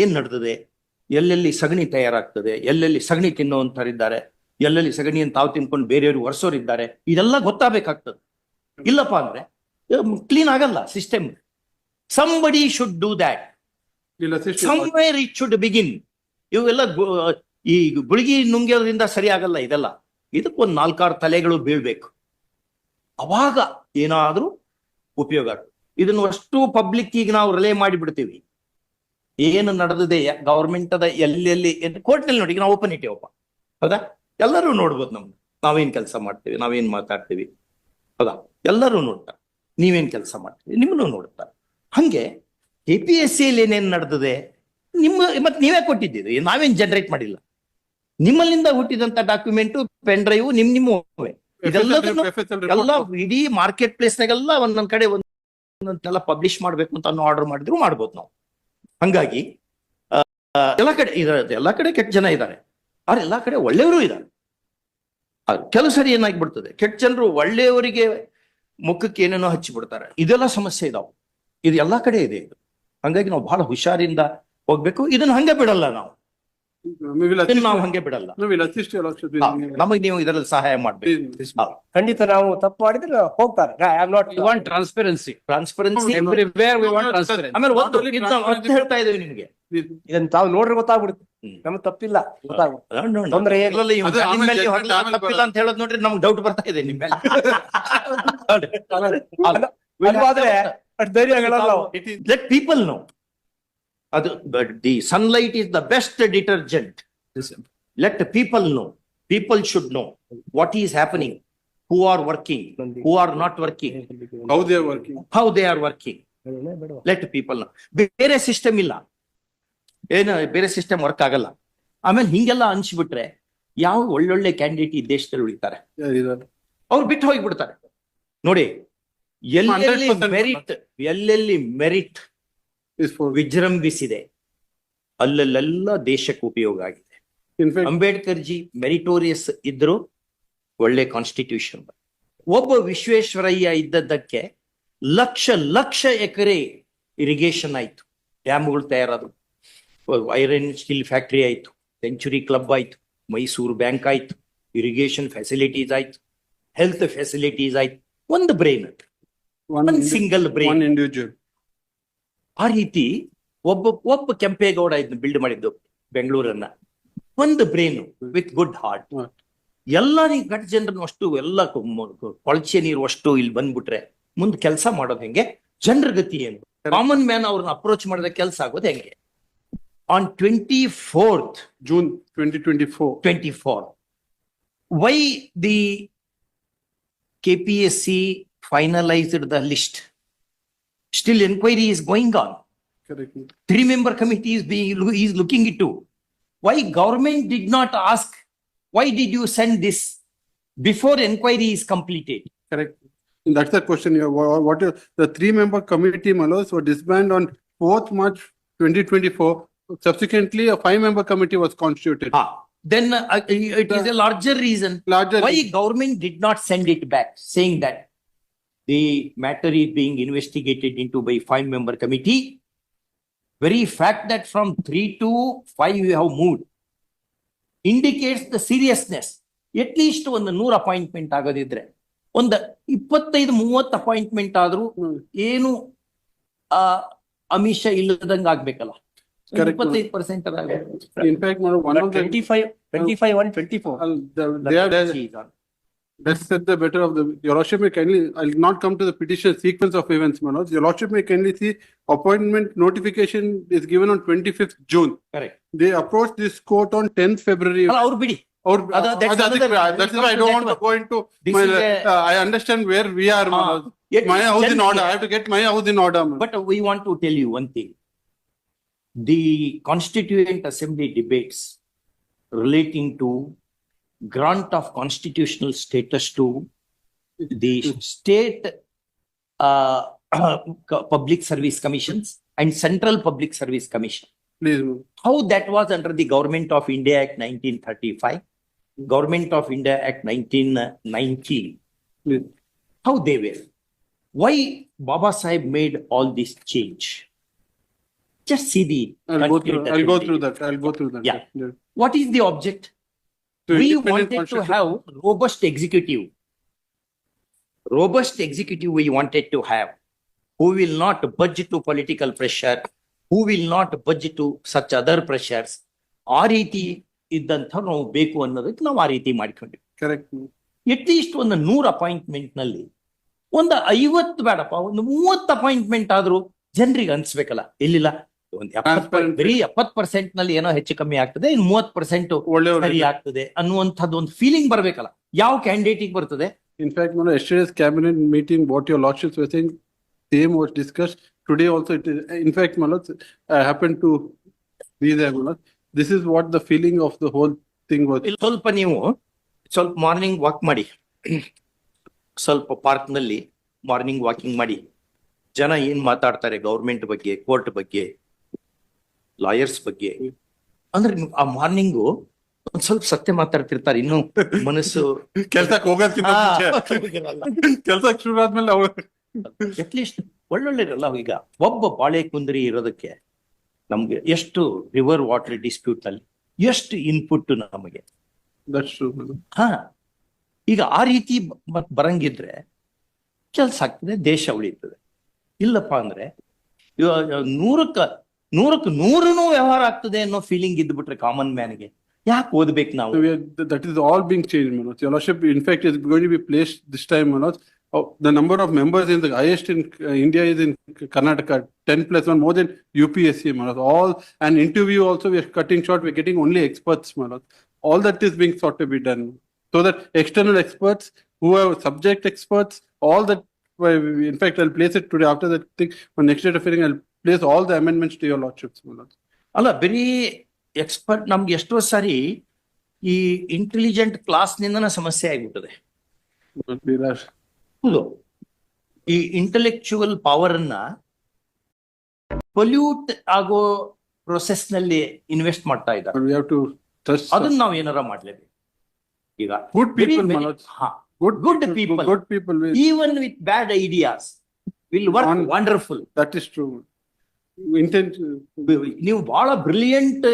ಏನ್ ನಡೆದಿದೆ ಎಲ್ಲೆಲ್ಲಿ ಸಗಣಿ ತಯಾರಾಗ್ತದೆ? ಎಲ್ಲೆಲ್ಲಿ ಸಗಣಿ ತಿನ್ನುವಂತರಿದ್ದಾರೆ? ಎಲ್ಲೆಲ್ಲಿ ಸಗಣಿಯನ್ನು ತಾವು ತಿನ್ಕೊಂಡು ಬೇರೆಯವರು ಒರೆಸೋರಿದ್ದಾರೆ? ಇದೆಲ್ಲ ಗೊತ್ತಾಗಬೇಕಾಗ್ತದೆ. ಇಲ್ಲಪ್ಪ ಅಂದ್ರೆ ಕ್ಲೀನ್ ಆಗಲ್ಲ system somebody should do that somewhere it should begin ಇವೆಲ್ಲ ಈ ಗುಳಿಗಿ ನುಂಗ್ಯೋದ್ರಿಂದ ಸರಿ ಆಗಲ್ಲ ಇದೆಲ್ಲ. ಇದಕ್ಕೊಂದು ನಾಲ್ಕಾರು ತಲೆಗಳು ಬೀಳ್ಬೇಕು. ಅವಾಗ ಏನಾದ್ರೂ ಉಪಯೋಗ. ಇದನ್ನು ಅಷ್ಟು ಪಬ್ಲಿಕ್ ಈಗ ನಾವು ರಿಲೇ ಮಾಡಿ ಬಿಡ್ತೀವಿ ಏನು ನಡೆದಿದೆ ಗವರ್ಮೆಂಟ್ ಅದ ಎಲ್ಲೆಲ್ಲಿ ಕೋರ್ಟ್ನಲ್ಲಿ ನೋಡಿ ನಾವು ಓಪನ್ ಇಟ್ಟಿವಪ್ಪ ಹೌದಾ? ಎಲ್ಲರೂ ನೋಡ್ಬೋದು ನಮ್ಗೆ. ನಾವೇನ್ ಕೆಲಸ ಮಾಡ್ತೀವಿ ನಾವೇನ್ ಮಾತಾಡ್ತೀವಿ. ಹೌದಾ? ಎಲ್ಲರೂ ನೋಡ್ತಾರೆ. ನೀವೇನ್ ಕೆಲಸ ಮಾಡ್ತೀವಿ ನಿಮ್ಮನ್ನು ನೋಡ್ತಾರೆ. ಹಂಗೆ ಕೆ ಪಿ ಎಸ್ ಸಿ ಏನೇನ್ ನಡೆದಿದೆ ನಿಮ್ಮ ಮತ್ತೆ ನೀವೇ ಕೊಟ್ಟಿದ್ದೀರಿ. ನಾವೇನ್ ಜನರೇಟ್ ಮಾಡಿಲ್ಲ. ನಿಮ್ಮಲ್ಲಿಂದ ಹುಟ್ಟಿದಂತ ಡಾಕ್ಯುಮೆಂಟ್ ಪೆನ್ ಡ್ರೈವ್ ನಿಮ್ ನಿಮ್ಮವೇ. ಇದೆಲ್ಲದನ್ನು ಎಲ್ಲ ಇಡೀ ಮಾರ್ಕೆಟ್ ಪ್ಲೇಸ್ ನಾಗೆಲ್ಲ ಒಂದೊಂದ್ ಕಡೆ ಒಂದೊಂದೆಲ್ಲ ಪಬ್ಲಿಷ್ ಮಾಡ್ಬೇಕು ಅಂತ ಆರ್ಡರ್ ಮಾಡಿದ್ರು ಮಾಡ್ಬೋದು ನಾವು. ಹಂಗಾಗಿ ಎಲ್ಲ ಕಡೆ ಇದಾರೆ ಎಲ್ಲ ಕಡೆ ಕೆಟ್ಟ ಜನ ಇದ್ದಾರೆ. ಆದ್ರೆ ಎಲ್ಲಾ ಕಡೆ ಒಳ್ಳೆಯವರು ಇದ್ದಾರೆ. ಕೆಲವು ಸರಿ ಏನಾಗ್ಬಿಡ್ತದೆ, ಕೆಟ್ಟ ಜನರು ಒಳ್ಳೆಯವರಿಗೆ ಮುಖಕ್ಕೆ ಏನೇನೋ ಹಚ್ಚಿ ಬಿಡ್ತಾರೆ ಇದೆಲ್ಲ ಸಮಸ್ಯೆ ಇದಾವೆ. ಇದು ಎಲ್ಲಾ ಕಡೆ ಇದೆ ಇದು. ಹಂಗಾಗಿ ನಾವು ಬಹಳ ಹುಷಾರಿಂದ ಹೋಗ್ಬೇಕು. ಇದನ್ನ ಹಂಗೆ ಬಿಡಲ್ಲ ನಾವು. ನಾವು ಹಂಗೆ ಬಿಡಲ್ಲ ನಮಗೆ ನೀವು ಇದರಲ್ಲಿ ಸಹಾಯ ಮಾಡ್ಬೇಕು ಖಂಡಿತ ನಾವು ತಪ್ಪು ಮಾಡಿದ್ರೆ ಹೋಗ್ತಾರೆ. Transparency Everywhere we want transparency. ಆಮೇಲೆ ಒಂದು ಮತ್ತೆ ಹೇಳ್ತಾ ಇದ್ದೀವಿ ನಿಮ್ಗೆ ಇದನ್ನ ತಾವು ನೋಡ್ರಿ ಗೊತ್ತಾಗ್ಬಿಡುತ್ತೆ. ನಮ್ಗೆ ತಪ್ಪಿಲ್ಲ ಗೊತ್ತಾಗ್ಬಿಡುತ್ತೆ ತೊಂದ್ರೆ ತಪ್ಪಿಲ್ಲ ಅಂತ ಹೇಳೋದ್ ನೋಡ್ರಿ ನಮ್ಗೆ ಡೌಟ್ ಬರ್ತಾ ಇದೆ ನಿಮ್ಮ ಮೇಲೆ ಲೆಟ್ ಪೀಪಲ್ ನೋ ಅದು the sunlight is the best detergent let people know people should know what is happening who are working who are not working how they working how they are working let people ಬೇರೆ system ಇಲ್ಲ. ಏನ ಬೇರೆ system work ಆಗಲ್ಲ. ಆಮೇಲೆ ಹಿಂಗೆಲ್ಲ ಅನ್ಸ್ಬಿಟ್ರೆ ಯಾವ ಒಳ್ಳೊಳ್ಳೆ candidate ಈ ದೇಶದಲ್ಲಿ ಉಳಿತಾರೆ? ಅವ್ರು ಬಿಟ್ಟು ಹೋಗಿಬಿಡ್ತಾರೆ. ನೋಡಿ ಎಲ್ಲೆಲ್ಲಿ 100% ಮೆರಿಟ್ ಎಲ್ಲೆಲ್ಲಿ ಮೆರಿಟ್ ವಿಜೃಂಭಿಸಿದೆ. ಅಲ್ಲಲ್ಲೆಲ್ಲ ದೇಶಕ್ಕೆ ಉಪಯೋಗ ಆಗಿದೆ. ಅಂಬೇಡ್ಕರ್ ಜಿ ಮೆರಿಟೋರಿಯಸ್ ಇದ್ರು ಒಳ್ಳೆ ಕಾನ್ಸ್ಟಿಟ್ಯೂಷನ್ ಒಬ್ಬ ವಿಶ್ವೇಶ್ವರಯ್ಯ ಇದ್ದದ್ದಕ್ಕೆ ಲಕ್ಷ ಲಕ್ಷ ಎಕರೆ ಇರಿಗೇಷನ್ ಆಯ್ತು. ಡ್ಯಾಮ್ಗಳು ತಯಾರಾದವು. ಐರನ್ ಸ್ಟೀಲ್ ಫ್ಯಾಕ್ಟರಿ ಆಯ್ತು. ಸೆಂಚುರಿ ಕ್ಲಬ್ ಆಯ್ತು. ಮೈಸೂರು ಬ್ಯಾಂಕ್ ಆಯ್ತು. ಇರಿಗೇಷನ್ ಫೆಸಿಲಿಟೀಸ್ ಆಯ್ತು. ಹೆಲ್ತ್ ಫೆಸಿಲಿಟೀಸ್ ಆಯ್ತು. ಒಂದು ಬ್ರೈನ್ ಒಂದು ಸಿಂಗಲ್ ಬ್ರೈನ್ ಇಂಡಿವಿಜುವಲ್ ಆ ರೀತಿ ಒಬ್ಬ ಒಬ್ಬ ಕೆಂಪೇಗೌಡ ಇದನ್ನ ಬಿಲ್ಡ್ ಮಾಡಿದ್ದು ಬೆಂಗಳೂರನ್ನ. ಒಂದು ಬ್ರೈನ್ ವಿತ್ ಗುಡ್ ಹಾರ್ಟ್. ಎಲ್ಲ ಗಟ್ ಜನರನ್ನು ಅಷ್ಟು ಎಲ್ಲ ಕೊಳಚೆ ನೀರು ಅಷ್ಟು ಇಲ್ಲಿ ಬಂದ್ಬಿಟ್ರೆ ಮುಂದೆ ಕೆಲಸ ಮಾಡೋದು ಹೆಂಗೆ? ಜನರ ಗತಿ ಏನು? ಕಾಮನ್ ಮ್ಯಾನ್ ಅವ್ರನ್ನ ಅಪ್ರೋಚ್ ಮಾಡಿದ ಕೆಲಸ ಆಗೋದು ಹೆಂಗೆ? On twenty fourth June twenty twenty four twenty four why the KPSC finalised the list Still inquiry is going on. Correct. Three member committee is being, is looking into. Why government did not ask, why did you send this before inquiry is completed? Correct. That's the question. here. What are the three member committee, Malos, were disbanded on 4th March 2024. Subsequently, a five member committee was constituted. Ah, Then uh, it is a larger reason Larger. why government did not send it back, saying that the matter is being investigated into by five member committee very fact that from 3 to 5 we have moved indicates the seriousness at least ಒಂದು ನೂರ್ appointment ಆಗೋದಿದ್ರೆ ಒಂದು ಇಪ್ಪತ್ತೈದು ಮೂವತ್ತು appointment ಆದ್ರೂ Hmm. ಏನು ಆ ಅಮಿಷ ಇಲ್ಲದಂಗ ಆಗ್ಬೇಕಲ್ಲ Correct, ಇಪ್ಪತ್ತೈದು percent In fact, Madam, one of the, twenty five twenty five one twenty four uh, the- they are, they- Let's set the better of the, your lordship may kindly, I'll not come to the petition sequence of events, Manoj. Your lordship may kindly see appointment notification is given on twenty-fifth June. Correct. They approached this court on tenth February. ಅಲ್ಲ ಅವ್ರು ಬಿಡಿ Or, Other- uh, that's that's another- why- that's why I don't want to go into, This my, is a- uh, I understand where we are, Ah, Manoj. At My least house in tell order, me. I have to get my house in order. Manoj. But we want to tell you one thing. The Constituent Assembly debates relating to grant of constitutional status to the state uh, public service commissions and central public service commission. Please, How that was under the Government of India Act nineteen thirty-five, Government of India Act nineteen ninety. please. how they were. Why Baba Sahib made all this change? just see the I'll go through, I'll go that through that, I'll go through that. Yeah. what is the object? We wanted to have robust executive. Robust executive we wanted to have, who will not budge to political pressure, who will not budge to such other pressures. ಆ ರೀತಿ ಇದ್ದಂಥ ನಾವು ಬೇಕು ಅನ್ನೋದಕ್ಕೆ ನಾವು ಆ ರೀತಿ ಮಾಡ್ಕೊಂಡ್ವಿ. Correct. ಅಟ್ ಲೀಸ್ಟ್ ಒಂದು ನೂರು ಅಪಾಯಿಂಟ್ಮೆಂಟ್ನಲ್ಲಿ ಒಂದು ಐವತ್ತು ಬೇಡಪ್ಪ ಒಂದು ಮೂವತ್ತು ಅಪಾಯಿಂಟ್ಮೆಂಟ್ ಆದ್ರೂ ಜನರಿಗೆ ಅನ್ಸ್ಬೇಕಲ್ಲ ಒಂದು. ಬರೀ ಎಪ್ಪತ್ ಪರ್ಸೆಂಟ್ನಲ್ಲಿ ಏನೋ ಹೆಚ್ಚು ಕಮ್ಮಿ ಆಗ್ತದೆ ಇನ್ನು ಮೂವತ್ ಪರ್ಸೆಂಟ್. ಸರಿ ಆಗ್ತದೆ ಅನ್ನುವಂಥದ್ದು ಒಂದು ಫೀಲಿಂಗ್ ಬರ್ಬೇಕಲ್ಲ ಯಾವ ಕ್ಯಾಂಡಿಡೇಟ್ ಬರ್ತದೆ in fact fact, Mano, cabinet meeting what your lordships were saying, same was discussed. Today also, it in fact in fact, to be this is what the feeling of the whole thing was. ಸ್ವಲ್ಪ ನೀವು ಸ್ವಲ್ಪ morning walk ಮಾಡಿ ಸ್ವಲ್ಪ ಪಾರ್ಕ್ನಲ್ಲಿ morning walking ಮಾಡಿ ಜನ ಏನ್ ಮಾತಾಡ್ತಾರೆ ಗೌರ್ಮೆಂಟ್ ಬಗ್ಗೆ ಕೋರ್ಟ್ ಬಗ್ಗೆ ಲಾಯರ್ಸ್ ಬಗ್ಗೆ. ಅಂದ್ರೆ ಆ ಮಾರ್ನಿಂಗು ಒಂದ್ ಸ್ವಲ್ಪ ಸತ್ಯ ಮಾತಾಡ್ತಿರ್ತಾರೆ ಇನ್ನು ಮನಸ್ಸು ಕೆಲ್ಸಕ್ಕೆ ಹೋಗೋದ್ಕಿಂತ ಕೆಲ್ಸಕ್ಕೆ ಶುರು ಆದ್ಮೇಲೆ ಅವ್ರು ಅಟ್ಲೀಸ್ಟ್ ಒಳ್ಳೊಳ್ಳೆರಲ್ಲ ಈಗ. ಒಬ್ಬ ಬಾಳೆ ಕುಂದರಿ ಇರೋದಕ್ಕೆ ನಮ್ಗೆ ಎಷ್ಟು ರಿವರ್ ವಾಟರ್ ಡಿಸ್ಪ್ಯೂಟ್ನಲ್ಲಿ ಎಷ್ಟು ಇನ್ಪುಟ್ ನಮಗೆ. ಹ ಹಾ. ಈಗ ಆ ರೀತಿ ಬರಂಗಿದ್ರೆ ಕೆಲ್ಸ ಆಗ್ತದೆ ದೇಶ ಉಳಿತದೆ ಇಲ್ಲಪ್ಪ ಅಂದ್ರೆ ಇವಾಗ ನೂರಕ್ಕ ನೂರಕ್ಕೆ ನೂರನು ವ್ಯವಹಾರ ಆಗ್ತದೆ ಅನ್ನೋ ಫೀಲಿಂಗ್ ಇದ್ಬಿಟ್ರೆ ಕಾಮನ್ ಮ್ಯಾನ್ಗೆ ಯಾಕೆ ಓದ್ಬೇಕು So ನಾವು we are, th- that is all being changed, Manoj. Your lordship, in fact, is going to be placed this time, Manoj. Oh, the number of members in the highest in uh, India is in Karnataka, ten plus one, more than UPSC, Manoj. All, and interview also, we are cutting short, we're getting only experts, Manoj. All that is being sought to be done. So that external experts, who are subject experts, all that, well, we- Well, in fact, I'll place it today after that thing. For next day of hearing, I'll place all the amendments to your lordships. ಅಲ್ಲ ಬರಿ expert ನಮ್ಗೆ ಎಷ್ಟೋ ಸಾರಿ ಈ intelligent class ಕ್ಲಾಸ್ನಿಂದ ಸಮಸ್ಯೆ ಆಗಿಬಿಟ್ಟಿದೆ. ಹೌದು. ಈ intellectual power ಅನ್ನ ಪೊಲ್ಯೂಟ್ ಆಗೋ ಪ್ರೊಸೆಸ್ನಲ್ಲಿ ಇನ್ವೆಸ್ಟ್ ಮಾಡ್ತಾ ಇದ್ದಾರೆ. ಅದನ್ನ ನಾವು ಏನಾರ ಮಾಡ್ಲೇಬೇಕು. ಈಗ ಹಾ. Good, Good people. Good people. with, even with bad ideas will work On- wonderful That is true. Intent. ನೀವು ಬಹಳ ಬ್ರಿಲಿಯಂಟ್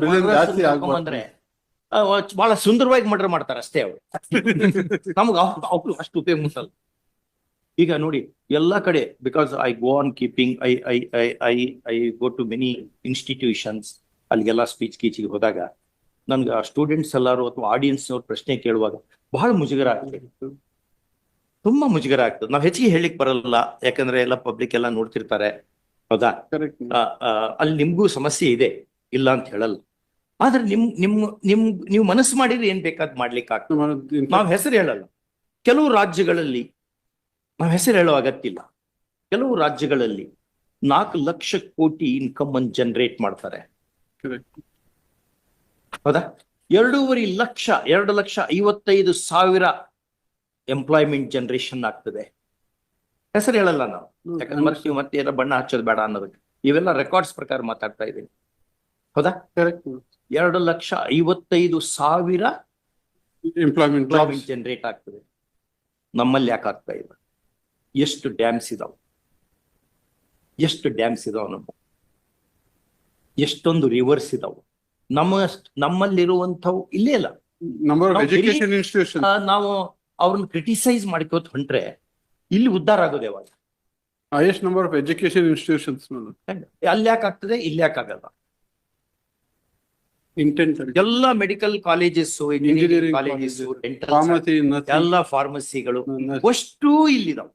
Brilliant ಜಾಸ್ತಿ ಆಗ್ಬಾರ್ದು. ಅಂದ್ರೆ ಬಹಳ ಸುಂದರವಾಗಿ ಮರ್ಡರ್ ಮಾಡ್ತಾರೆ ಅಷ್ಟೇ ಅವರು ನಮ್ಗೆ ಅವ್ರು ಅಷ್ಟು ಉಪಯೋಗ ಮುಟ್ಟಲ್ಲ ಈಗ ನೋಡಿ ಎಲ್ಲಾ ಕಡೆ because I go on keeping I I I I I go to many institutions ಅಲ್ಲಿಗೆಲ್ಲ ಸ್ಪೀಚ್ ಗೀಚಿಗೆ ಹೋದಾಗ ನನ್ಗೆ ಆ ಸ್ಟೂಡೆಂಟ್ಸ್ ಎಲ್ಲಾರು ಅಥವಾ ಆಡಿಯನ್ಸ್ ಅವ್ರು ಪ್ರಶ್ನೆ ಕೇಳುವಾಗ ಬಹಳ ಮುಜುಗರ ಆಗ್ತದೆ ತುಂಬಾ ಮುಜುಗರ ಆಗ್ತದೆ ನಾವು ಹೆಚ್ಚಿಗೆ ಹೇಳಿಕ್ ಬರಲ್ಲ ಯಾಕಂದ್ರೆ ಎಲ್ಲ ಪಬ್ಲಿಕ್ ಎಲ್ಲ ನೋಡ್ತಿರ್ತಾರೆ. ಹೌದಾ? ಅಲ್ಲಿ ನಿಮ್ಗೂ ಸಮಸ್ಯೆ ಇದೆ ಇಲ್ಲ ಅಂತ ಹೇಳಲ್ಲ. ಆದ್ರೆ ನಿಮ್ ನಿಮ್ ನಿಮ್ ನೀವು ಮನಸ್ಸು ಮಾಡಿದ್ರೆ ಏನ್ ಬೇಕಾದ್ ಮಾಡ್ಲಿಕ್ಕೆ ಆಗ್ತದೆ. ನಾವು ಹೆಸರು ಹೇಳಲ್ಲ. ಕೆಲವು ರಾಜ್ಯಗಳಲ್ಲಿ ನಾವು ಹೆಸರು ಹೇಳೋ ಅಗತ್ಯ ಇಲ್ಲ ಕೆಲವು ರಾಜ್ಯಗಳಲ್ಲಿ ನಾಲ್ಕು ಲಕ್ಷ ಕೋಟಿ ಇನ್ಕಮ್ ಅನ್ನು ಜನರೇಟ್ ಮಾಡ್ತಾರೆ. ಹೌದಾ? ಎರಡೂವರೆ ಲಕ್ಷ ಎರಡು ಲಕ್ಷ ಐವತ್ತೈದು ಸಾವಿರ ಎಂಪ್ಲಾಯ್ಮೆಂಟ್ ಜನರೇಷನ್ ಆಗ್ತದೆ. ಹೆಸರು ಹೇಳಲ್ಲ ನಾವು. ಯಾಕಂದ್ರೆ ಮತ್ತೆ ನೀವು ಮತ್ತೆ ಏನೋ ಬಣ್ಣ ಹಚ್ಚೋದು ಬೇಡ ಅನ್ನೋದಕ್ಕೆ. ಇವೆಲ್ಲ ರೆಕಾರ್ಡ್ಸ್ ಪ್ರಕಾರ ಮಾತಾಡ್ತಾ ಇದ್ದೀನಿ. ಹೌದಾ. ಎರಡು ಲಕ್ಷ ಐವತ್ತೈದು ಸಾವಿರ. ಎಂಪ್ಲಾಯ್ಮೆಂಟ್ ಜನರೇಟ್ ಆಗ್ತದೆ. ನಮ್ಮಲ್ಲಿ ಯಾಕೆ ಆಗ್ತಾ ಇಲ್ಲ? ಎಷ್ಟು ಡ್ಯಾಮ್ಸ್ ಇದಾವ? ಎಷ್ಟು ಡ್ಯಾಮ್ಸ್ ಇದಾವ ನಮ್ಮ? ಎಷ್ಟೊಂದು ರಿವರ್ಸ್ ಇದಾವ? ನಮ್ಮ ನಮ್ಮಲ್ಲಿರುವಂಥವು ಇಲ್ಲೇ ಇಲ್ಲ ನಾವು ಅವ್ರನ್ನ ಕ್ರಿಟಿಸೈಸ್ ಮಾಡ್ಕೋತ ಹೊಂಟ್ರೆ ಇಲ್ಲಿ ಉದ್ಧಾರ ಆಗೋದು ಯಾವಾಗ? Highest number of education institutions. ಅಲ್ಲಿ ಯಾಕೆ ಆಗ್ತದೆ? ಇಲ್ಲಿ ಯಾಕೆ ಆಗಲ್ಲ? ಇಂಟೆಂಟ್ ಎಲ್ಲ medical colleges engineering colleges pharmacy ಎಲ್ಲ ಫಾರ್ಮಸಿಗಳು ಅಷ್ಟು ಇಲ್ಲಿದಾವ.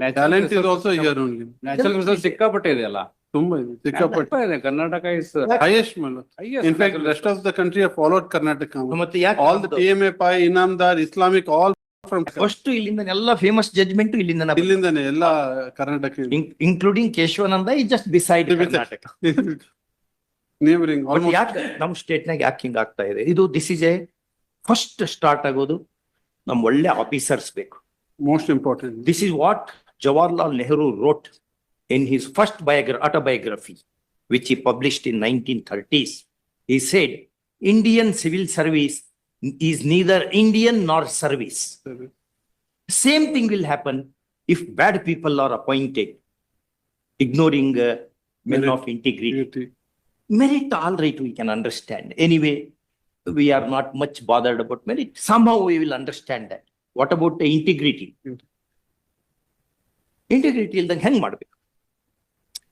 ನ್ಯಾಚುರಲ್ ಸಿಕ್ಕಾಪಟ್ಟೆ ಇದೆಯಲ್ಲ ತುಂಬಾ ಇದೆ. ಸಿಕ್ಕಾಪಟ್ಟೆ. ಇದೆ. Karnataka is highest Manoj. In rest of the country followed Karnataka. ಮತ್ತೆ ಯಾಕೆ All M A Pai Inamdar Islamic all from first ಇಲ್ಲಿಂದ ಎಲ್ಲ ಫೇಮಸ್ ಜಜ್ಮೆಂಟ್ ಇಲ್ಲಿಂದ ಇಲ್ಲಿಂದನೇ ಎಲ್ಲ Karnataka including Kesavananda is just beside. Karnataka neighbouring almost ಯಾಕೆ ನಮ್ state ನಾಗ ಯಾಕೆ ಹಿಂಗ್ ಆಗ್ತಾ ಇದೆ ಇದು this is a first start ಆಗೋದು ನಮ್ ಒಳ್ಳೆ ಆಫೀಸರ್ಸ್ ಬೇಕು most important this is what Jawaharlal Nehru wrote in his first biogra- autobiography, which he published in 1930s. He said, Indian civil service is neither Indian nor service. Same thing will happen if bad people are appointed, ignoring uh, men Merit. of integrity. Beauty. Merit, all right, we can understand. Anyway, we are not much bothered about merit. Somehow we will understand that. What about the integrity? Hmm. Integrity ಇಲ್ದಂಗೆ ಹೆಂಗ್ ಮಾಡ್ಬೇಕು?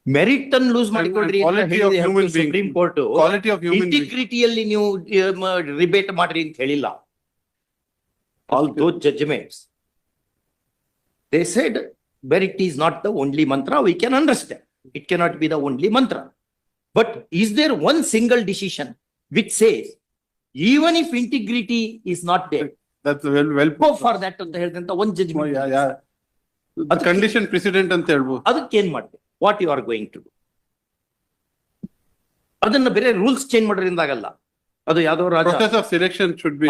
Merit ಅನ್ನು loose ಮಾಡಿಕೊಡ್ರಿ supreme court ಇಂಟಿಗ್ರಿಟಿಯಲ್ಲಿ ನೀವು rebate ಮಾಡ್ರಿ ಅಂತ ಹೇಳಿಲ್ಲ. All those judgements they said merit is not the only mantra we can understand it can not be the only mantra but is there one single decision with says even if integrity is not there for that ಅಂತ ಹೇಳಿದಂತ ಒಂದು judgement ಅದಕ್ಕೆ ಏನ್ ಮಾಡ್ತೇವೆ what you are going to ಅದನ್ನ ಬೇರೆ rules change ಮಾಡೋದ್ರಿಂದ ಆಗಲ್ಲ. ಅದು ಯಾವ್ದೋ selection should be selection should be.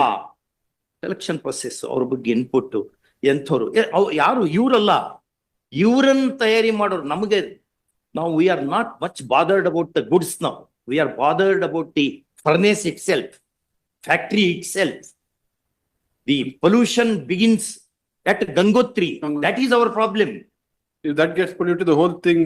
Election process ಅವ್ರ ಬಗ್ಗೆ ಇನ್ಪುಟ್ ಎಂಥವ್ರು. ಯಾರು? ಇವರಲ್ಲ. ಇವರನ್ನ ತಯಾರಿ ಮಾಡೋರು ನಮಗೆ ನಾವು we are not much bothered about the goods ನಾವು. We are bothered about the furnace itself factory itself the pollution begins at Gangotri that is our problem that gets polluted the whole thing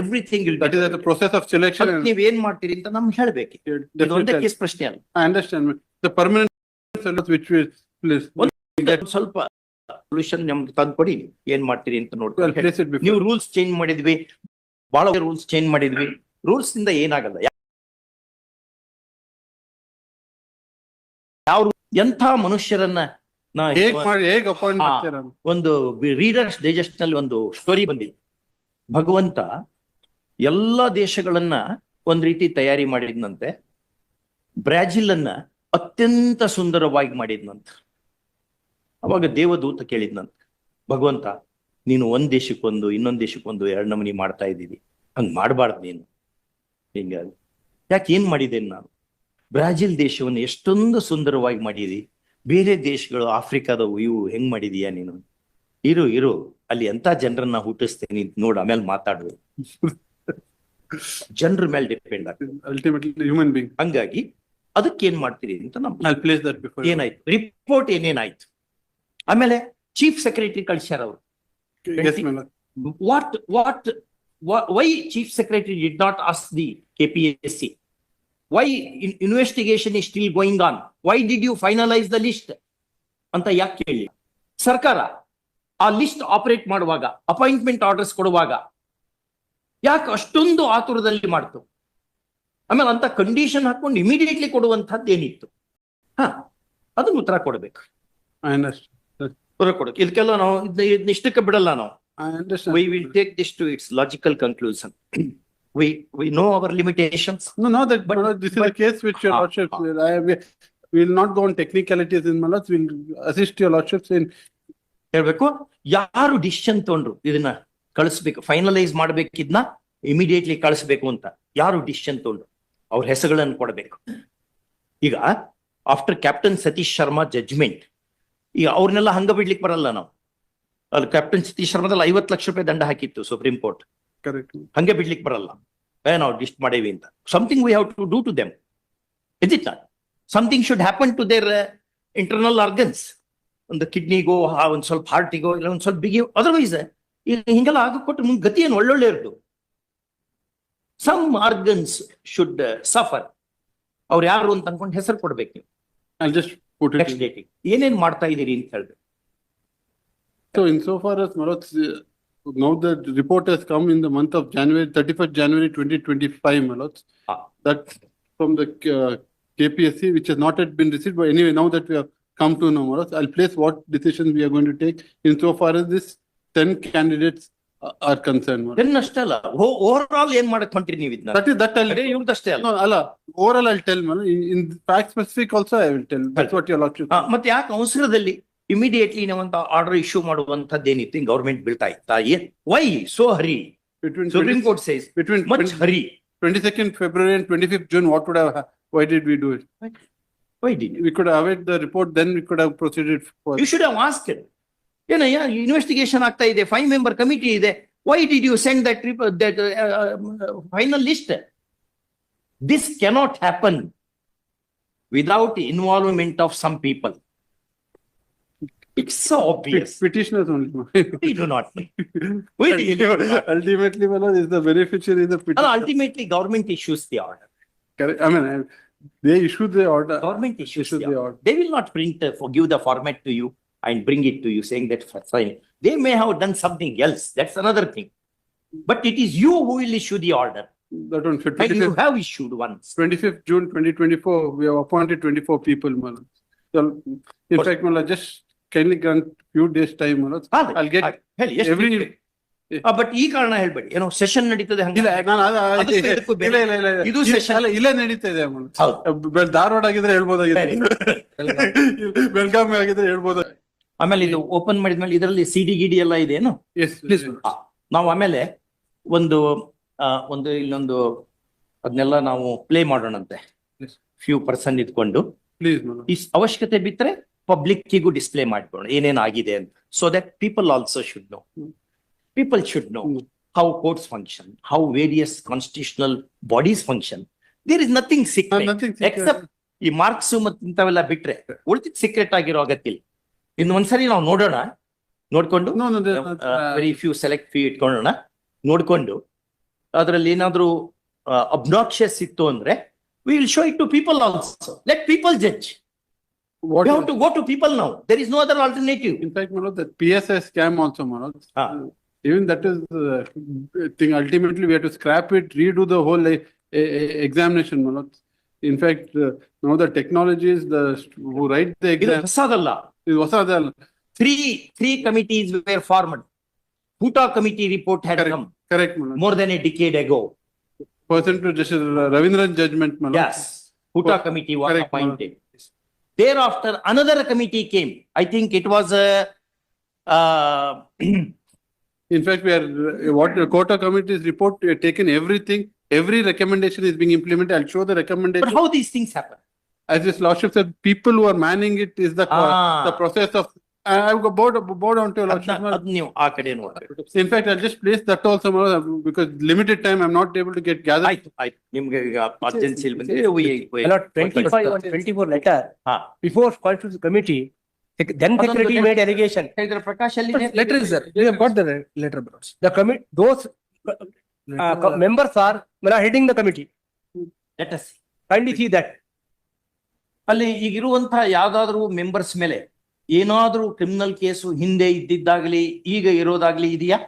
everything ill that is the process of selection ನೀವು ಏನ್ ಮಾಡ್ತೀರಿ ಅಂತ ನಮ್ಗೆ ಹೇಳಬೇಕು. ಇದೊಂದೇ ಪ್ರಶ್ನೆ ಅಲ್ಲ. I understand the permanent solution which we please ಸ್ವಲ್ಪ ಸೊಲ್ಯೂಷನ್ ನಮ್ಗೆ ತಂದು ಕೊಡಿ ಏನ್ ಮಾಡ್ತೀರಿ ಅಂತ ನೋಡಿ ನೀವು ರೂಲ್ಸ್ ಚೇಂಜ್ ಮಾಡಿದ್ವಿ. ಬಹಳ ರೂಲ್ಸ್ ಚೇಂಜ್ ಮಾಡಿದ್ವಿ. ರೂಲ್ಸ್ ಇಂದ ಏನಾಗಲ್ಲ. ಯಾವ ಎಂಥ ಮನುಷ್ಯರನ್ನ ಒಂದು ರೀಡರ್ಸ್ ಡೈಜೆಸ್ಟ್ನಲ್ಲಿ ಒಂದು ಸ್ಟೋರಿ ಬಂದಿದೆ. ಭಗವಂತ ಎಲ್ಲ ದೇಶಗಳನ್ನ ಒಂದ್ ರೀತಿ ತಯಾರಿ ಮಾಡಿದ್ನಂತೆ. ಬ್ರಾಜಿಲ್ ಅನ್ನ ಅತ್ಯಂತ ಸುಂದರವಾಗಿ ಮಾಡಿದ್ನಂತೆ. ಅವಾಗ ದೇವದೂತ ಕೇಳಿದ್ನಂತೆ ಭಗವಂತ ನೀನು ಒಂದ್ ದೇಶಕ್ಕೊಂದು ಇನ್ನೊಂದ್ ದೇಶಕ್ಕೊಂದು ಎರಡು ನಮನಿ ಮಾಡ್ತಾ ಇದ್ದೀವಿ. ಹಂಗ್ ಮಾಡಬಾರ್ದು ನೀನು. ಹಿಂಗ ಯಾಕೆ ಏನ್ ಮಾಡಿದ್ದೇನೆ ನಾನು? ಬ್ರಾಜಿಲ್ ದೇಶವನ್ನು ಎಷ್ಟೊಂದು ಸುಂದರವಾಗಿ ಮಾಡಿದಿ. ಬೇರೆ ದೇಶಗಳು ಆಫ್ರಿಕಾದವು ಇವು ಹೆಂಗ್ ಮಾಡಿದೀಯಾ ನೀನು? ಇರು ಇರು. ಅಲ್ಲಿ ಎಂತ ಜನರನ್ನ ಹುಟ್ಟಿಸ್ತೇನೆ ನೋಡು ಆಮೇಲೆ ಮಾತಾಡು ಜನರ ಮೇಲೆ ಡಿಪೆಂಡ್ Ultimately, human being. ಹಂಗಾಗಿ ಅದಕ್ಕೆ ಏನ್ ಮಾಡ್ತೀರಿ ಅಂತ ನಮ್ I'll place that before. you. ಏನಾಯ್ತು? ರಿಪೋರ್ಟ್ ಏನೇನಾಯ್ತು? ಆಮೇಲೆ ಚೀಫ್ ಸೆಕ್ರೆಟರಿ ಕಳಿಸ್ಯಾರ ಅವರು. What what why chief secretary did not as the KPSC why investigation is still going on why did you finalise the list ಅಂತ ಯಾಕೆ ಕೇಳಿ? ಸರ್ಕಾರ ಆ ಲಿಸ್ಟ್ ಆಪರೇಟ್ ಮಾಡುವಾಗ ಅಪಾಯಿಂಟ್ಮೆಂಟ್ ಆರ್ಡರ್ಸ್ ಕೊಡುವಾಗ ಯಾಕೆ ಅಷ್ಟೊಂದು ಆತುರದಲ್ಲಿ ಮಾಡ್ತು? ಆಮೇಲೆ ಅಂತ ಕಂಡೀಷನ್ ಹಾಕೊಂಡು ಇಮಿಡಿಯೇಟ್ಲಿ ಕೊಡುವಂತಹದ್ದು ಏನಿತ್ತು? ಹಾ ಅದನ್ನ ಉತ್ತರ ಕೊಡ್ಬೇಕು. ಉತ್ತರ ಕೊಡಬೇಕು. ಇದಕ್ಕೆಲ್ಲ ನಾವು ಇದನ್ನ ಇಷ್ಟಕ್ಕೆ ಬಿಡಲ್ಲ ನಾವು. Will take this to its logical conclusion. We, we know our limitations. No, no, that, But- no, lord, this is a case which your Ah, lordship, ah. will- I, we- we will not go on technicalities in my lords, we'll assist your lordships in, ಹೇಳ್ಬೇಕು. ಯಾರು decision ತಗೊಂಡ್ರು ಇದನ್ನ ಕಳಿಸ್ಬೇಕು finalise ಮಾಡ್ಬೇಕಿದ್ನ immediately ಕಳಿಸ್ಬೇಕು ಅಂತ. ಯಾರು decision ತಗೊಂಡ್ರು ಅವ್ರ ಹೆಸರುಗಳನ್ನು ಕೊಡಬೇಕು. ಈಗ after captain Satish Sharma judgement ಈಗ ಅವ್ರನ್ನೆಲ್ಲ ಹಂಗ ಬಿಡ್ಲಿಕ್ಕೆ ಬರಲ್ಲ ನಾವು. ಅಲ್ಲಿ ಕ್ಯಾಪ್ಟನ್ ಸತೀಶ್ ಶರ್ಮಾದಲ್ಲಿ ಐವತ್ತು ಲಕ್ಷ ರೂಪಾಯಿ ದಂಡ ಹಾಕಿತ್ತು ಸುಪ್ರೀಂ ಕೋರ್ಟ್ ಹಂಗೆ ಬಿಡ್ಲಿಕ್ಕೆ ಬರಲ್ಲ. ಏ ನಾವು ಲಿಸ್ಟ್ ಮಾಡೇವಿ ಅಂತ. Something we have to do to them is it not something should happen to their internal organs ಒಂದು ಕಿಡ್ನಿಗೋ ಒಂದು ಸ್ವಲ್ಪ ಹಾರ್ಟಿಗೋ ಇಲ್ಲ ಒಂದು ಸ್ವಲ್ಪ ಬಿಗಿ ಅದರ್ವೈಸ್ ಹಿಂಗೆಲ್ಲ ಆಗ ಕೊಟ್ಟು ಮುಂದೆ ಗತಿ ಏನು ಒಳ್ಳೊಳ್ಳೆ ಇರೋದು. ಸಮ್ ಆರ್ಗನ್ಸ್ ಶುಡ್ ಸಫರ್ ಅವ್ರು ಯಾರು ಅಂತ ಅನ್ಕೊಂಡು ಹೆಸರು ಕೊಡ್ಬೇಕು ನೀವು. ಏನೇನ್ ಮಾಡ್ತಾ ಇದೀರಿ ಅಂತ ಹೇಳಿದ್ರೆ ಸೊ ಇನ್ ಸೋ ಫಾರ್ ಮರೋತ್ uh, now the report has come in the month of January, thirty-first January twenty twenty-five, my lords. Ah. That from the uh, KPSC, which has not yet been received, but anyway, now that we have come to know, my lords, I'll place what decision we are going to take insofar as this ten candidates uh, are concerned. my lords. Then ಅಷ್ಟೇ ಅಲ್ಲ over all ಏನ್ ಮಾಡಕ್ ಹೊಂಟ್ರಿ ನೀವು ಇದನ್ನ That is, that I'll, ಇವ್ರದಷ್ಟೇ ಅಲ್ಲ no, Allah, overall I'll tell, my lord. in, in fact specific also I will tell, that's what your lordship. ಆ, ಮತ್ತೆ ಯಾಕೆ ಅವಸರದಲ್ಲಿ ಇಮಿಡಿಯೇಟ್ಲಿ ನಾವಂತ ಆರ್ಡರ್ ಇಶ್ಯೂ ಮಾಡುವಂತದ್ದು ಏನಿತ್ತು ಗವರ್ಮೆಂಟ್ ಬೀಳ್ತಾ ಇತ್ತಾ. ಏನ್ why so hurry Between supreme 20 court says between much hurry twenty-second February and twenty-fifth June, what would have, hap- why did we do it? Why D We could have await the report, then we could have proceeded for. You should have asked ಏನಯ್ಯ investigation ಆಗ್ತಾ ಇದೆ five member committee ಇದೆ. Why did you send that that final list this cannot happen without involvement of some people It's so obvious. Petitioners only. We do not know. We really do not. Ultimately, lord, is the beneficiary is the petitioner. ultimately, government issues the order. Correct. I mean, I- they issue the order. Government issues Issue the the order. order. They will not print, uh, for- give the format to you and bring it to you saying that for sign. They may have done something else. That's another thing. But it is you who will issue the order. That one, And you have issued once. twenty-fifth June, twenty twenty-four, we have appointed twenty-four people, my lord. So, in But- fact, lord, just kindly grant days time my I'll get ಹೇಳಿ ಎಷ್ಟು every. But ಈ ಕಾರಣ ಹೇಳ್ಬೇಡಿ ಏನೋ session ನಡೀತದೆ ಹಂಗ ಇಲ್ಲ, ನಾನು ಅದು- ಅದು- ಇದಕ್ಕೂ ಬೇರೆ. ಇಲ್ಲ, ಇಲ್ಲ, ಇಲ್ಲ, ಇಲ್ಲ. ಇದು session. ಅಲ್ಲ, ಇಲ್ಲೇ ನಡೀತಾ ಇದೆ, ಹೌದು ಬೆ- ಧಾರವಾಡ ಆಗಿದ್ರೆ ಹೇಳ್ಬೋದಾಗಿದೆ ಸರಿ. ಬೆಳಗಾವಿ ಆಗಿದ್ರೆ ಹೇಳ್ಬೋದು ಆಮೇಲೆ ಇದು ಓಪನ್ ಮಾಡಿದ್ಮೇಲೆ ಇದರಲ್ಲಿ ಸಿಡಿ ಗಿಡಿ ಎಲ್ಲ ಇದೆ ಏನು ಎಸ್ ನಾವು ಆಮೇಲೆ ಒಂದು ಆ, ಒಂದು ಇಲ್ಲೊಂದು ಅದನ್ನೆಲ್ಲ ನಾವು ಪ್ಲೇ ಮಾಡೋಣಂತೆ Yes. ಫ್ಯೂ ಪರ್ಸನ್ ಇದ್ಕೊಂಡು ಪ್ಲೀಸ್ ಈ ಅವಶ್ಯಕತೆ ಬಿತ್ತರೆ ಪಬ್ಲಿಕ್ಕಿಗೂ ಡಿಸ್ಪ್ಲೇ ಮಾಡ್ಕೊಳ್ಳೋಣ ಏನೇನ್ ಆಗಿದೆ ಅಂತ so that people also should know. People should know. How courts function how various constitutional bodies function there is nothing secret except ಈ ಮಾರ್ಕ್ಸ್ ಮತ್ತೆ ಇಂಥವೆಲ್ಲ ಬಿಟ್ರೆ ಉಳಿದಿದ್ ಸೀಕ್ರೆಟ್ ಆಗಿರೋ ಅಗತ್ಯ ಇನ್ನು ಒಂದ್ಸರಿ ನಾವು ನೋಡೋಣ ನೋಡ್ಕೊಂಡು ವೆರಿ ಫ್ಯೂ ಸೆಲೆಕ್ಟ್ ಫ್ಯೂ ಇಟ್ಕೊಳ್ಳೋಣ ನೋಡ್ಕೊಂಡು ಅದ್ರಲ್ಲಿ ಏನಾದ್ರೂ ಅಬ್ನಾಕ್ಷಿಯಸ್ ಇತ್ತು ಅಂದ್ರೆ will show it to people also let people judge What you have to go to people now there is no other alternative In fact, Manoj, that PSI scam also, Manoj. Ah. Even that is uh, thing, ultimately we have to scrap it, redo the whole uh, e- e- examination, Manoj. In fact, uh, now the technologies, the st- who write the ಇದು exam, ಹೊಸದಲ್ಲ is ಹೊಸದಲ್ಲ. Three three committees were formed Huta committee report had Correct. come correct, Manoj. more than a decade ago. Pursuant to Justice Ravindran judgment, Manoj. Yes, Huta Oh, committee was correct, Manoj. appointed. Thereafter, another committee came. I think it was a, uh, In fact, we are, uh, what the Kota committee's report, we have taken everything, every recommendation is being implemented. I'll show the recommendation but recommendation. how these things happen? As this lordship said, people who are manning it is the, co- Ah. the process of, I- I've got board, board on to. ಅದ್ನ- ಅದ್ ನೀವು ಆ ಕಡೆ ನೋಡ್ಬೇಕು. In fact, I'll just place that also Manoj, because limited time, I'm not able to get gathered. ಆಯ್ತು ಆಯ್ತು ನಿಮ್ಗೆ ಈಗ ಅರ್ಜೆನ್ಸಿ ಬಂದ್ರೆ we- we- Allot twenty-five and twenty-four letter ಹಾ. before constitutional committee, sec- then ಅದೊಂದು secretary made allegation. ಹೇಳಿದ್ರೆ ಪ್ರಕಾಶ್ ಅಲ್ಲಿ Letter is there. We have got the letter, bro. The commit, those uh, co- members are, are heading the committee. Let us see. Kindly see that. ಅಲ್ಲಿ ಈಗಿರುವಂತ ಯಾವ್ದಾದ್ರು members ಮೇಲೆ ಏನಾದ್ರೂ criminal case ಹಿಂದೆ ಇದ್ದಿದ್ದಾಗ್ಲಿ ಈಗ ಇರೋದಾಗ್ಲಿ ಇದೆಯಾ?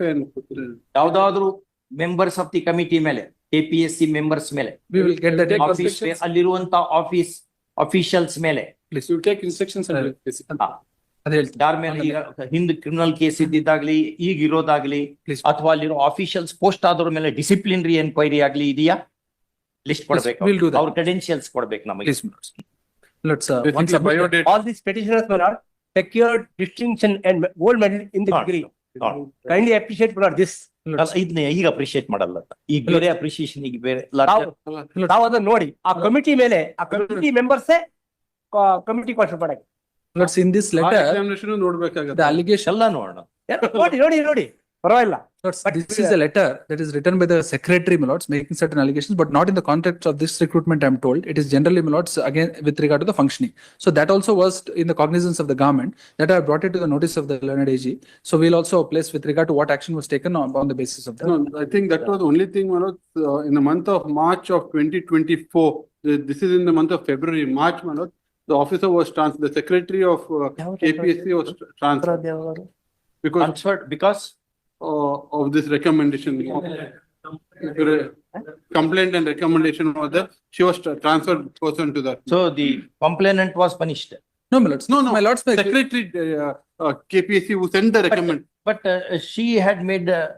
and. ಯಾವ್ದಾದ್ರು ಮೆಂಬರ್ಸ್ ಆಫ್ ದಿ ಕಮಿಟಿ ಮೇಲೆ KPSC members ಮೇಲೆ ಅಲ್ಲಿರುವಂತ ಆಫೀಸ್ ಅಫಿಷಿಯಲ್ಸ್ ಮೇಲೆ. ಹಿಂದೆ. ಯಾರ ಮೇಲೆ ಈಗ ಹಿಂದ್ ಕ್ರಿಮಿನಲ್ ಕೇಸ್ ಇದ್ದಿದ್ದಾಗ್ಲಿ ಈಗ ಇರೋದಾಗ್ಲಿ. ಅಥವಾ ಅಲ್ಲಿರೋ ಆಫೀಷಿಯಲ್ಸ್ ಪೋಸ್ಟ್ ಆದವ್ರ ಮೇಲೆ ಡಿಸಿಪ್ಲಿನರಿ ಎನ್ಕ್ವೈರಿ ಆಗ್ಲಿ ಇದೆಯಾ? ಲಿಸ್ಟ್ ಕೊಡ್ಬೇಕು. ಅವ್ರ ಕ್ರೆಡೆನ್ಶಿಯಲ್ಸ್ ಕೊಡ್ಬೇಕು ನಮಗೆ. Let's, uh, Basically, once submitted. biodata. All these petitioners were not secured distinction and gold medal in the Not- degree. not. Kindly appreciate for this. ಅಲ್ಲ, ಇದನ್ನ ಈಗ ಅಪ್ರಿಶಿಯೇಟ್ ಮಾಡಲ್ಲ ಈಗ ಬೇರೆ ಅಪ್ರಿಶಿಯೇಷನ್ ಈಗ ಬೇರೆ ತಾವು ತಾವು ಅದನ್ನ ನೋಡಿ ಆ ಕಮಿಟಿ ಮೇಲೆ ಆ ಕಮಿಟಿ ಮೆಂಬರ್ಸೇ ಕಮಿಟಿ ಕ್ವಶನ್ ಮಾಡಕ್ಕೆ Let's, in this letter, examination ನೋಡ್ಬೇಕಾಗತ್ತೆ. the allegation, ಎಲ್ಲ ನೋಡೋಣ ನೋಡಿ ನೋಡಿ ನೋಡಿ ಪರವಾಗಿಲ್ಲ Lords, But, this is a letter that is written by the secretary, my lords, making certain allegations, but not in the context of this recruitment, I'm told. It is generally, my lords, again, with regard to the functioning. So that also was in the cognizance of the government, that I brought it to the notice of the learned AG. So we'll also place with regard to what action was taken on, on the basis of that. No, I think that was the only thing, Manoj, uh, in the month of March of twenty twenty-four. This is in the month of February, March, Manoj. The officer was trans, the secretary of uh, KPSC was transferred because transferred because uh, of this recommendation. Complaint and recommendation was that she was transferred person to that. So the complainant was punished. No, my lords. No, no. My lords, Secretary, uh, uh, who sent the recommend, But uh, she had made, uh,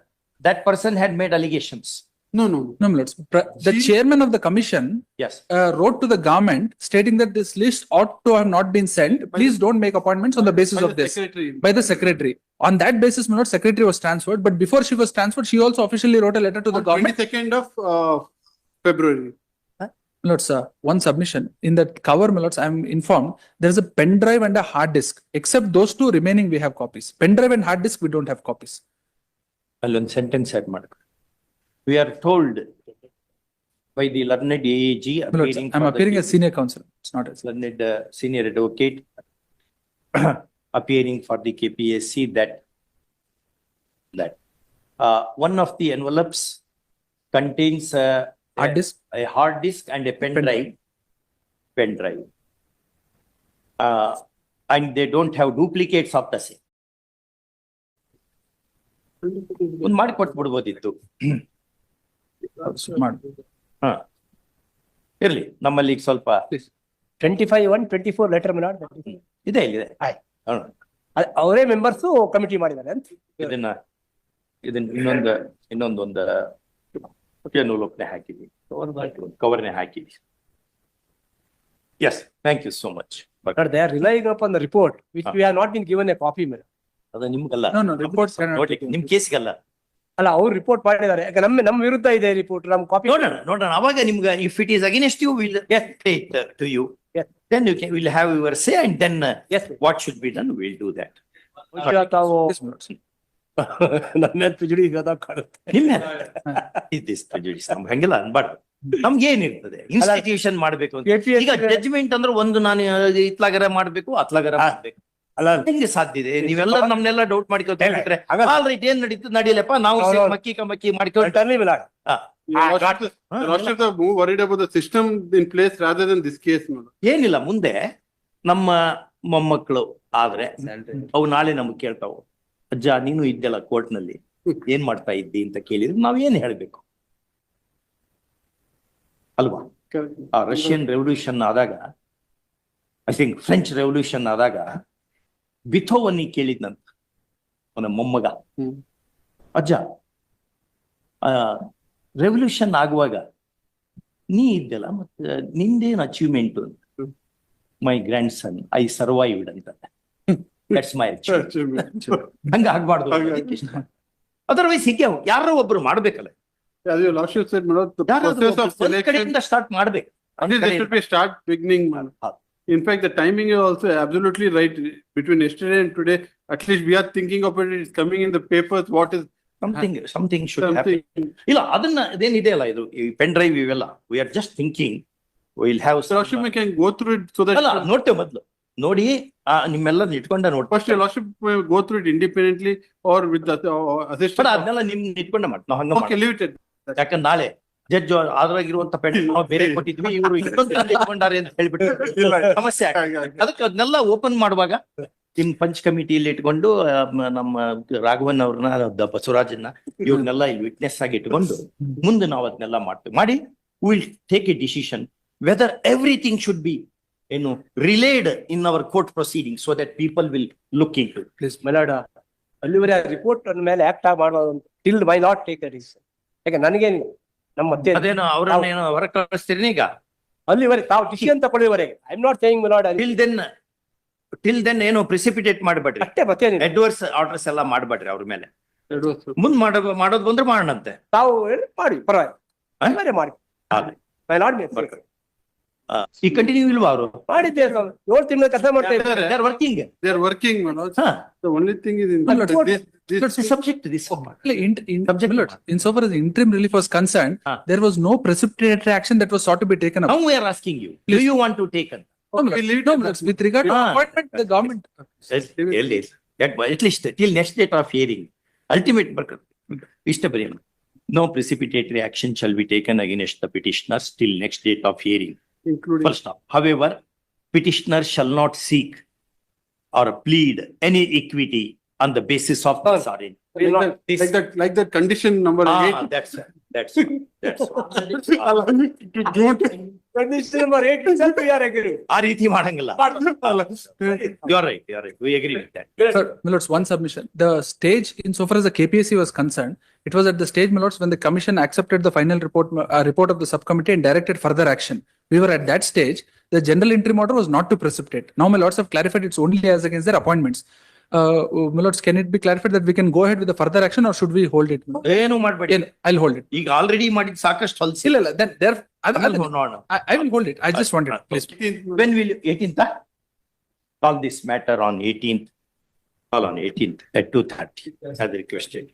that person had made allegations. no, no. no, my lords. Pre- The She- chairman of the commission yes uh, wrote to the government stating that this list ought to have not been sent. Please don't make appointments on the basis By of the this. Secretary. by the secretary. On that basis, my lord, secretary was transferred, but before she was transferred, she also officially wrote a letter to the On government. twenty-second of uh, February. My Lords, uh, one submission. In that cover, my lords, I am informed, there is a pen drive and a hard disk. Except those two remaining, we have copies. Pen drive and hard disk, we don't have copies. ಅಲ್ಲೊಂದು sentence add ಮಾಡ we are told by the learned A G My lords, I'm appearing as senior counsel. It's not as. learned uh, senior advocate appearing for the KPSC that that uh, one of the envelopes contains a, Hard disk? a hard disk and a pen Pen drive. Pen drive. Uh, and they don't have duplicates of the same. ಒಂದ್ ಮಾಡಿ ಕೊಟ್ಬಿಡ್ಬೋದಿತ್ತು ಮಾಡಿ. ಹಾ. ಇರ್ಲಿ ನಮ್ಮಲ್ಲಿ ಈಗ ಸ್ವಲ್ಪ twenty five one twenty four letter Minar ಇದೆ. ಹಾ. ಅವರೇ ಮೆಂಬರ್ಸ್ ಕಮಿಟಿ ಮಾಡಿದ್ದಾರೆ ಅಂತ. ಇದನ್ನ ಇದನ್ನ ಇನ್ನೊಂದು ಇನ್ನೊಂದು ಒಂದು ಲೋಪನೆ ಹಾಕಿದ್ವಿ ಕವರ್ನೆ ಹಾಕಿದ್ವಿ yes thank you so much but they are relying up on the report which we have not been given a copy, ಮೇಲೆ ಅದು ನಿಮ್ಗಲ್ಲ. ನೋಡ್ಲಿಕ್ಕೆ ನಿಮ್ ಕೇಸ್ಗಲ್ಲ. ಅಲ್ಲ ಅವ್ರು ರಿಪೋರ್ಟ್ ಮಾಡಿದ್ದಾರೆ. ಯಾಕೆ ನಮ್ಮ ನಮ್ಮ ವಿರುದ್ಧ ಇದೆ ರಿಪೋರ್ಟ್ ನಮ್ಮ ಕಾಪಿ ನೋಡೋಣ ನೋಡೋಣ. ಅವಾಗ ನಿಮ್ಗೆ if it is against you will take to you. Then you can will have your say and then as what should be done will do that ತಾವು. ನನ್ನ ಪಿಜುಡಿ ಗದ ಕಾಣುತ್ತೆ. ನಿಮ್ಮ ಇದಿಸ್ prejudice. ನಮ್ಗೆ ಹಂಗಿಲ್ಲ ಅನ್ಬಾರ್ದು ನಮ್ಗೆ ಏನಿರ್ತದೆ? ಇನ್ಸ್ಟಿಟ್ಯೂಷನ್ ಮಾಡ್ಬೇಕು ಅಂತ. ಈಗ ಜಡ್ಜ್ಮೆಂಟ್ ಅಂದ್ರೆ ಒಂದು ನಾನು ಇತ್ಲಾಗರ ಮಾಡ್ಬೇಕು ಅತ್ಲಾಗರ. ಮಾಡ್ಬೇಕು. ಅಲ್ಲ ಹೆಂಗೆ ಸಾಧ್ಯ ಇದೆ. ನೀವೆಲ್ಲ ನಮ್ನೆಲ್ಲ ಡೌಟ್ ಮಾಡ್ಕೊತಾರೆ. ಆಲ್ ರೈಟ್ ಏನ್ ನಡೀತು ನಡೀಲಪ್ಪ ನಾವು ಹೌದು, ಹೌದು. ಮಕ್ಕಿ ಕಮಕ್ಕಿ ಮಾಡ್ಕೊಂಡು Attorney ಮಿಲಾಡ್ ಹಾ. Your Lordship, Your Lordship are more worried about the system in place rather than this case, my ಏನಿಲ್ಲ ಮುಂದೆ ನಮ್ಮ ಮೊಮ್ಮಕ್ಕಳು ಆದ್ರೆ ಅವು ನಾಳೆ ನಮ್ಗೆ ಕೇಳ್ತಾವು. ಅಜ್ಜ ನೀನು ಇದ್ದೆಲ್ಲ ಕೋರ್ಟ್ನಲ್ಲಿ ಏನ್ ಮಾಡ್ತಾ ಇದ್ದಿ ಅಂತ ಕೇಳಿದ್ರೆ ನಾವ್ ಏನ್ ಹೇಳ್ಬೇಕು? ಅಲ್ವಾ? ಆ ರಷ್ಯನ್ ರೆವಲ್ಯೂಷನ್ ಆದಾಗ ಐ ಥಿಂಕ್ ಫ್ರೆಂಚ್ ರೆವಲ್ಯೂಷನ್ ಆದಾಗ ಬಿಥೋವನ್ನಿ ಕೇಳಿದ್ನಂತ. ಅವನ ಮೊಮ್ಮಗ. ಅಜ್ಜ ಅಜ್ಜ ರೆವಲ್ಯೂಷನ್ ಆಗುವಾಗ ನೀ ಇದ್ದಲ್ಲ ಮತ್ತೆ ನಿಂದೇನು ಅಚೀವ್ಮೆಂಟ್ ಅಂತ. My grandson I survived ಅಂತ. ಮೈ ಹಂಗ ಆಗ್ಬಾರ್ದು. ಅದರ್ವೈಸ್ ಹೀಗೆ ಯಾರೋ ಒಬ್ರು ಮಾಡ್ಬೇಕಲ್ಲ. ಸ್ಟಾರ್ಟ್ ಸ್ಟಾರ್ಟ್ ಮಾಡ್ಬೇಕು. I think In fact, the timing is also absolutely right. Between yesterday and today, at least we are thinking of it, it's coming in the papers, what is something? Something should happen something. ಇಲ್ಲ ಅದನ್ನ ಅದೇನಿದೆ ಅಲ್ಲ ಇದು ಈ pen drive ಇವೆಲ್ಲ we are just thinking will have have. Lordship, we can go through it so ಅಲ್ಲ ನೋಡ್ತೇವೆ ಮೊದಲು ನೋಡಿ ನಿಮ್ಮೆಲ್ಲ ಇಟ್ಕೊಂಡ ನೋಡಿ first your go through go through it independently or with the uh, but assistant. ಅದನ್ನೆಲ್ಲ ನಿಮ್ ಇಟ್ಕೊಂಡ ಮಾಡಿ ನಾವು ಹಂಗ ಯಾಕಂದ್ರೆ ನಾಳೆ ಜಡ್ಜ್ ಅದ್ರಾಗಿರುವಂತ ಪೆನ್ ನಾವು ಬೇರೆ ಕೊಟ್ಟಿದ್ವಿ ಇವರು ಇಟ್ಕೊಂಡಾರೆ ಅಂತ ಹೇಳ್ಬಿಟ್ಟು ಸಮಸ್ಯೆ. ಅದಕ್ಕೆ ಅದನ್ನೆಲ್ಲ ಓಪನ್ ಮಾಡುವಾಗ ನಿಮ್ ಪಂಚ್ ಕಮಿಟಿಯಲ್ಲಿ ಇಟ್ಕೊಂಡು ನಮ್ಮ ರಾಘವನ್ ಅವ್ರನ್ನ ಬಸವರಾಜನ್ನ ಇವ್ರನ್ನೆಲ್ಲ ಇಲ್ಲಿ ವಿಟ್ನೆಸ್ ಆಗಿ ಇಟ್ಕೊಂಡು ಮುಂದೆ ನಾವು ಅದನ್ನೆಲ್ಲ ಮಾಡ್ತೀವಿ. ಮಾಡಿ will take a decision whether everything should be ಏನು relayed in our court proceeding so that people will look into milord ಅಲ್ಲಿವರೆ report ಮೇಲೆ ಆಕ್ಟ್ ಆಗಿ ಮಾಡೋದು till my not take the decision ಯಾಕೆ ನನಗೇನು? ನಮ್ಮ ಮತ್ತೆ ಅದೇನೋ ಅವ್ರನ್ನ ಏನೋ ಹೊರ ಕಳಿಸ್ತೀರಿ ಈಗ? ಅಲ್ಲಿವರೆಗೆ ತಾವು decision ತಗೊಳ್ಳಿವರೆಗೆ I am not saying milord till then till then ಏನೋ ಪ್ರಿಸಿಪಿಟೇಟ್ ಮಾಡ್ಬೇಡ್ರಿ. ಅಷ್ಟೇ ಮತ್ತೆ ಅಡ್ವರ್ಸ್ ಆರ್ಡರ್ಸ್ ಎಲ್ಲ ಮಾಡ್ಬೇಡ್ರಿ ಅವ್ರ ಮೇಲೆ. ಮುಂದ್ ಮಾಡೋ ಮಾಡೋದು ಬಂದ್ರೆ ಮಾಡೋಣಂತೆ. ತಾವು ಹೇಳಿ ಮಾಡಿ ಪರವಾಗಿ ಮಾಡಿ. ಐ ಮೈ ಲಾರ್ಡ್ ಈ ಕಂಟಿನ್ಯೂ ಇಲ್ವಾ ಅವರು? ಮಾಡಿದ್ದೆ ಏಳು ತಿಂಗಳು ಕೆಲಸ ಮಾಡ್ತಾ ಇದ್ದಾರೆ. Working there working working, my lord. ಹಾ. The only thing is But it's subject to this oh, Subject insofar as interim relief was concerned, ah. there was no precipitate action that was sought to be taken up. We are asking you, do you want to take we leave it. at with regard to ah. appointment, the government, Says at least till next date of hearing, ultimate, Mr. Prem, no precipitate action shall be taken against the petitioners till next date of hearing. including. First off, however, petitioner shall not seek or plead any equity on the basis of this or in. Like that, This- like that, like that condition number Ah, eight. that's, that's, that's. Allow me to don't. Condition number eight itself we are agree. ಆ ರೀತಿ ಮಾಡಂಗಿಲ್ಲ you are right you are right we agree with that Sir, my lords, one submission. The stage, insofar as the KPSC was concerned, it was at the stage, my lords, when the commission accepted the final report, uh, report of the subcommittee and directed further action. We were at that stage, the general interim order was not to precipitate. Now, my lords have clarified it's only as against their appointments. Uh, my lords, can it be clarified that we can go ahead with the further action or should we hold it? my lord? ಏನು ಮಾಡ್ಬೇಡಿ Yeah, I'll hold it. ಈಗ already ಮಾಡಿದ್ ಸಾಕಷ್ಟು ಹೊಲ್ಸಿ ಇಲ್ಲ, ಇಲ್ಲ, then there, I, I, ನೋಡೋಣ I I will hold it. I just wanted, please. When will eighteenth call this matter on eighteenth call on eighteenth at two thirty ಅದು requested